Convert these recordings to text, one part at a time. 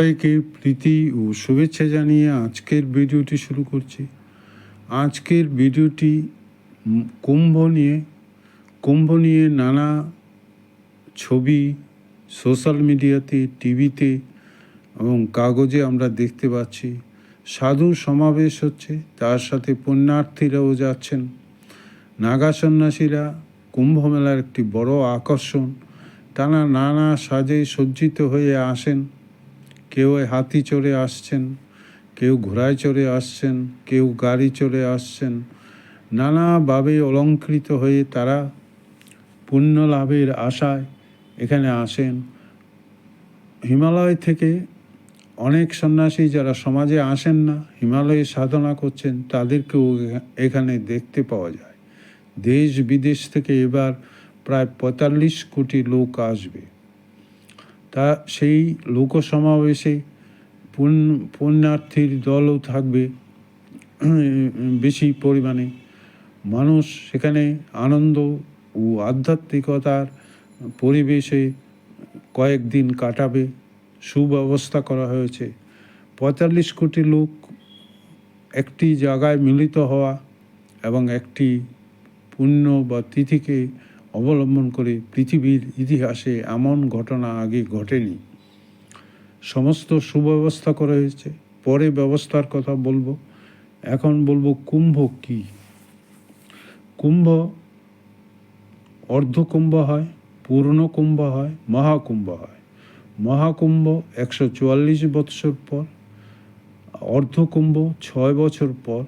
সবাইকে প্রীতি ও শুভেচ্ছা জানিয়ে আজকের ভিডিওটি শুরু করছি। আজকের ভিডিওটি কুম্ভ নিয়ে কুম্ভ নিয়ে নানা ছবি সোশ্যাল মিডিয়াতে, টিভিতে এবং কাগজে আমরা দেখতে পাচ্ছি। সাধু সমাবেশ হচ্ছে, তার সাথে পুণ্যার্থীরাও যাচ্ছেন। নাগা সন্ন্যাসীরা কুম্ভ মেলার একটি বড় আকর্ষণ। তারা নানা সাজে সজ্জিত হয়ে আসেন। কেউ হাতি চড়ে আসছেন, কেউ ঘোড়ায় চড়ে আসছেন, কেউ গাড়ি চড়ে আসছেন। নানাভাবে অলঙ্কৃত হয়ে তারা পুণ্য লাভের আশায় এখানে আসেন। হিমালয় থেকে অনেক সন্ন্যাসী যারা সমাজে আসেন না, হিমালয়ে সাধনা করছেন, তাদেরকেও এখানে দেখতে পাওয়া যায়। দেশ বিদেশ থেকে এবার প্রায় পঁয়তাল্লিশ কোটি লোক আসবে। তা সেই লোক সমাবেশে পুণ্য- পুণ্যার্থীর দলও থাকবে বেশি পরিমাণে। মানুষ সেখানে আনন্দ ও আধ্যাত্মিকতার পরিবেশে কয়েকদিন কাটাবে, সুব্যবস্থা করা হয়েছে। পঁয়তাল্লিশ কোটি লোক একটি জায়গায় মিলিত হওয়া এবং একটি পুণ্য বা তিথিকে অবলম্বন করে পৃথিবীর ইতিহাসে এমন ঘটনা আগে ঘটেনি। সমস্ত সুব্যবস্থা করা হয়েছে, পরে ব্যবস্থার কথা বলব। এখন বলব কুম্ভ কি? কুম্ভ অর্ধকুম্ভ হয় পূর্ণ কুম্ভ হয়, মহাকুম্ভ হয়। মহাকুম্ভ একশো চুয়াল্লিশ বৎসর পর, অর্ধকুম্ভ ছয় বছর পর,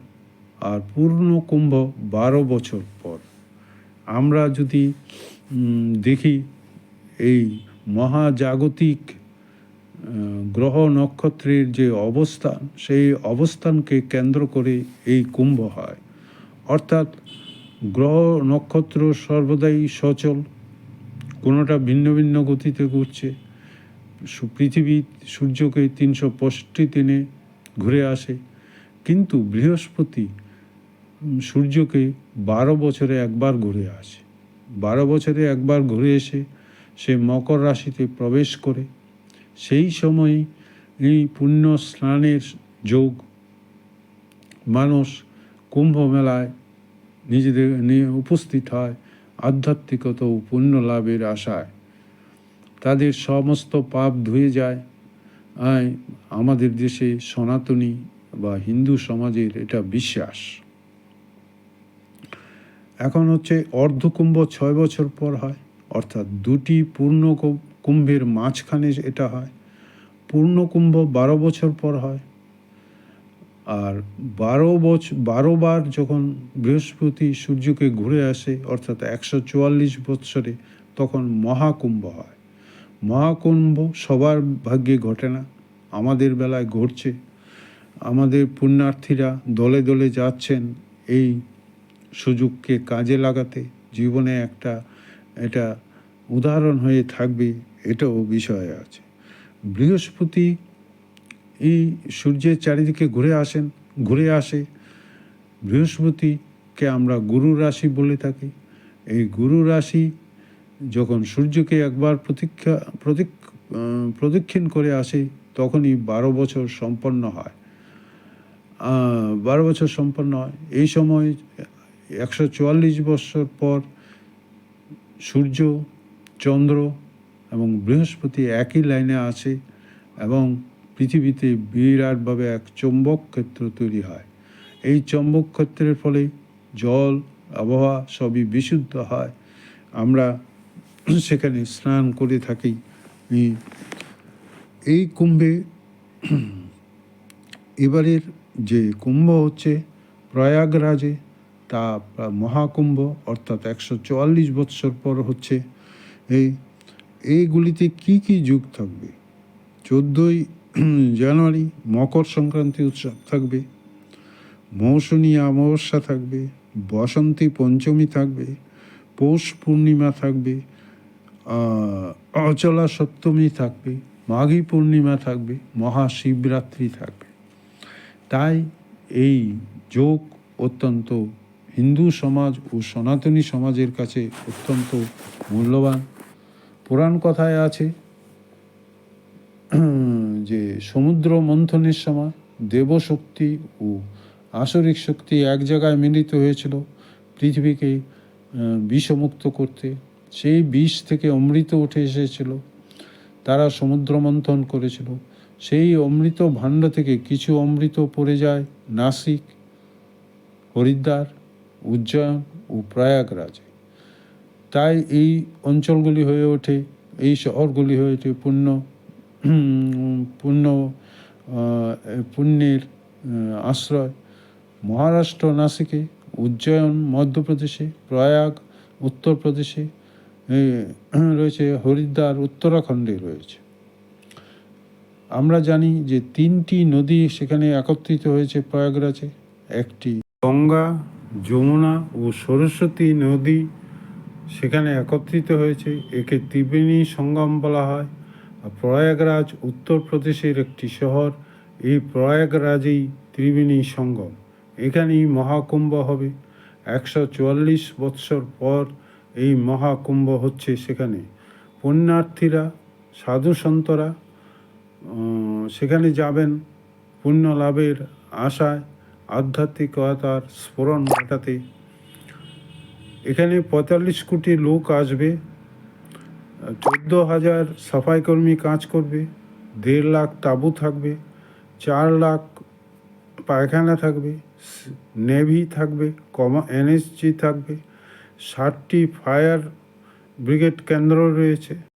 আর পূর্ণ কুম্ভ বারো বছর পর। আমরা যদি দেখি এই মহাজাগতিক গ্রহ নক্ষত্রের যে অবস্থান, সেই অবস্থানকে কেন্দ্র করে এই কুম্ভ হয়। অর্থাৎ গ্রহ নক্ষত্র সর্বদাই সচল, কোনোটা ভিন্ন ভিন্ন গতিতে ঘুরছে। পৃথিবী সূর্যকে তিনশো পঁয়ষট্টি দিনে ঘুরে আসে। কিন্তু বৃহস্পতি সূর্যকে বারো বছরে একবার ঘুরে আসে। বারো বছরে একবার ঘুরে এসে সে মকর রাশিতে প্রবেশ করে। সেই সময় এই পুণ্য স্নানের যোগ মানুষ কুম্ভ মেলায় নিজেদের নিয়ে উপস্থিত হয় আধ্যাত্মিকতা ও পুণ্য লাভের আশায়। তাদের সমস্ত পাপ ধুয়ে যায়। আমাদের দেশে সনাতনী বা হিন্দু সমাজের এটা বিশ্বাস। এখন হচ্ছে অর্ধকুম্ভ ছয় বছর পর হয়, অর্থাৎ দুটি পূর্ণ কুম্ভের মাঝখানে এটা হয়। পূর্ণ কুম্ভ বারো বছর পর হয়। আর বারো বছর বারো বার যখন বৃহস্পতি সূর্যকে ঘুরে আসে, অর্থাৎ একশো চুয়াল্লিশ বৎসরে, তখন মহাকুম্ভ হয়। মহাকুম্ভ সবার ভাগ্যে ঘটে না, আমাদের বেলায় ঘটছে। আমাদের পুণ্যার্থীরা দলে দলে যাচ্ছেন এই সুযোগকে কাজে লাগাতে জীবনে একটা, এটা উদাহরণ হয়ে থাকবে, এটাও বিষয় আছে। বৃহস্পতি এই সূর্যের চারিদিকে ঘুরে আসেন, ঘুরে আসে। বৃহস্পতিকে আমরা গুরু রাশি বলে থাকি। এই গুরু রাশি যখন সূর্যকে একবার প্রতীক্ষা, প্রতীক প্রদক্ষিণ করে আসে, তখনই বারো বছর সম্পন্ন হয়। বারো বছর সম্পন্ন হয়। এই সময় একশো চুয়াল্লিশ বছর পর সূর্য, চন্দ্র এবং বৃহস্পতি একই লাইনে আছে এবং পৃথিবীতে বিরাটভাবে এক চৌম্বক ক্ষেত্র তৈরি হয়। এই চৌম্বক ক্ষেত্রের ফলে জল, আবহাওয়া সবই বিশুদ্ধ হয়। আমরা সেখানে স্নান করে থাকি। এই কুম্ভে এবারের যে কুম্ভ হচ্ছে প্রয়াগরাজে তা মহাকুম্ভ, অর্থাৎ একশো চুয়াল্লিশ বৎসর পর হচ্ছে এই, এইগুলিতে কি কি যুগ থাকবে? চোদ্দোই জানুয়ারি মকর সংক্রান্তি উৎসব থাকবে, মৌসুমী অমাবস্যা থাকবে, বসন্তী পঞ্চমী থাকবে, পৌষ পূর্ণিমা থাকবে অচলা সপ্তমী থাকবে, মাঘী পূর্ণিমা থাকবে, মহাশিবরাত্রি থাকবে। তাই এই যোগ অত্যন্ত হিন্দু সমাজ ও সনাতনী সমাজের কাছে অত্যন্ত মূল্যবান। পুরাণ কথায় আছে, যে সমুদ্র মন্থনের সময় দেবশক্তি ও আসরিক শক্তি এক জায়গায় মিলিত হয়েছিল পৃথিবীকে বিষমুক্ত করতে। সেই বিষ থেকে অমৃত উঠে এসেছিল, তারা সমুদ্র মন্থন করেছিল। সেই অমৃত ভাণ্ড থেকে কিছু অমৃত পড়ে যায়, নাসিক, হরিদ্বার উজ্জয়ন ও প্রয়াগরাজে। তাই এই অঞ্চলগুলি হয়ে ওঠে এই শহরগুলি হয়ে ওঠে পুণ্য আহ, পুণ্যের আশ্রয়। মহারাষ্ট্র নাসিকে উজ্জয়ন মধ্যপ্রদেশে প্রয়াগ উত্তরপ্রদেশে রয়েছে হরিদ্বার উত্তরাখণ্ডে রয়েছে। আমরা জানি যে তিনটি নদী সেখানে একত্রিত হয়েছে প্রয়াগরাজে। একটি গঙ্গা যমুনা ও সরস্বতী নদী সেখানে একত্রিত হয়েছে। একে ত্রিবেণী সঙ্গম বলা হয়। প্রয়াগরাজ উত্তরপ্রদেশের একটি শহর। এই প্রয়াগরাজেই ত্রিবেণী সঙ্গম। এখানেই মহাকুম্ভ হবে। একশো চুয়াল্লিশ বৎসর পর এই মহাকুম্ভ হচ্ছে সেখানে। পুণ্যার্থীরা, সাধু সন্তরা সেখানে যাবেন। পুণ্য লাভের আশায় আধ্যাত্মিকতার স্ফোরণ ঘটাতে। এখানে পঁয়তাল্লিশ কোটি লোক আসবে, চোদ্দ হাজার সাফাইকর্মী কাজ করবে, দেড় লাখ তাঁবু থাকবে, চার লাখ পায়খানা থাকবে, নেভি থাকবে, কমা এনএসজি থাকবে, ষাটটি ফায়ার ব্রিগেড কেন্দ্র রয়েছে।